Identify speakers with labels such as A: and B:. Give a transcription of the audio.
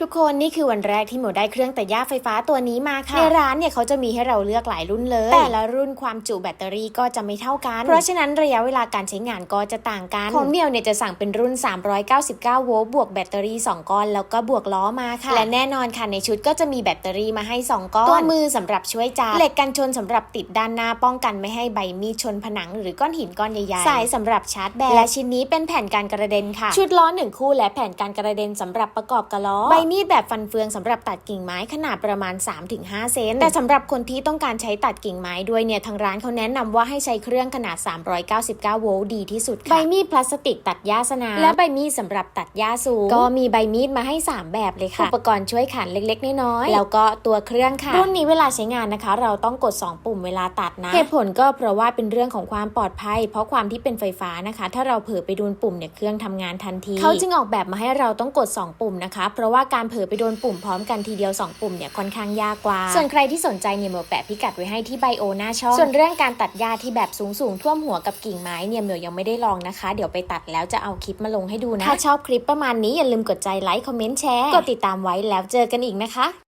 A: ทุกคนนี่คือวันแรกที่หมูได้เครื่องตัดหญ้าไฟฟ้าตัวนี้มาค่ะ ในร้านเนี่ยเขาจะมีให้เราเลือกหลายรุ่นเลย แต่ละรุ่นความจุแบตเตอรี่ก็จะไม่เท่ากัน เพราะฉะนั้นระยะเวลาการใช้งานก็จะต่างกัน ของเมียวเนี่ยจะสั่งเป็นรุ่น 399 โวลต์บวกแบตเตอรี่ 2 ก้อน แล้วก็บวกล้อมาค่ะ และแน่นอนค่ะในชุดก็จะมีแบตเตอรี่มาให้ 2 ก้อน ตัวมือสำหรับช่วยจับเหล็กกันชนสำหรับติดด้านหน้าป้องกันไม่ให้ใบมีดชนผนัง หรือก้อนหินก้อนใหญ่ๆสายสำหรับชาร์จแบตและชิ้นนี้เป็นแผ่นการกระเด็นค่ะ ชุดล้อหนึ่งคู่และแผ่นการกระเด็นสำหรับประกอบกระล้อใบมีดแบบฟันเฟืองสำหรับตัดกิ่งไม้ขนาดประมาณ 3-5 เซนแต่สำหรับคนที่ต้องการใช้ตัดกิ่งไม้ด้วยเนี่ยทางร้านเขาแนะนำว่าให้ใช้เครื่องขนาด 399 โวลต์ดีที่สุดค่ะใบมีดพลาสติกตัดหญ้าสนามและใบมีดสำหรับตัดหญ้าสูงก็มีใบมีดมาให้ 3 แบบเลยค่ะ อุปกรณ์ช่วยขันเล็กๆ น้อยๆแล้วก็ตัวเครื่องค่ะรุ่นนี้เวลาใช้งานนะคะ เราต้องกด 2 ปุ่มเวลาตัดนะเหตุผลก็เพราะว่าเป็นเรื่องของความปลอดภัย เพราะความที่เป็นไฟฟ้านะคะ ถ้าเราเผลอไปโดนปุ่มเนี่ยเครื่องทำงานทันทีเขาจึงออกแบบมาให้เราต้องกด 2 ปุ่มนะคะ เพราะว่าการเผลอไปโดนปุ่มพร้อมกันทีเดียว 2 ปุ่มเนี่ยค่อนข้างยากกว่า ส่วนใครที่สนใจเนี่ยเมยวแปะพิกัดไว้ให้ที่ไบโอหน้าช่อง ส่วนเรื่องการตัดหญ้าที่แบบสูงสูงๆท่วมหัวกับกิ่งไม้เนี่ยเมยวยังไม่ได้ลองนะคะ เดี๋ยวไปตัดแล้วจะเอาคลิปมาลงให้ดูนะ ถ้าชอบคลิปประมาณนี้อย่าลืมกดใจไลค์คอมเมนต์แชร์ กดติดตามไว้แล้วเจอกันอีกนะคะ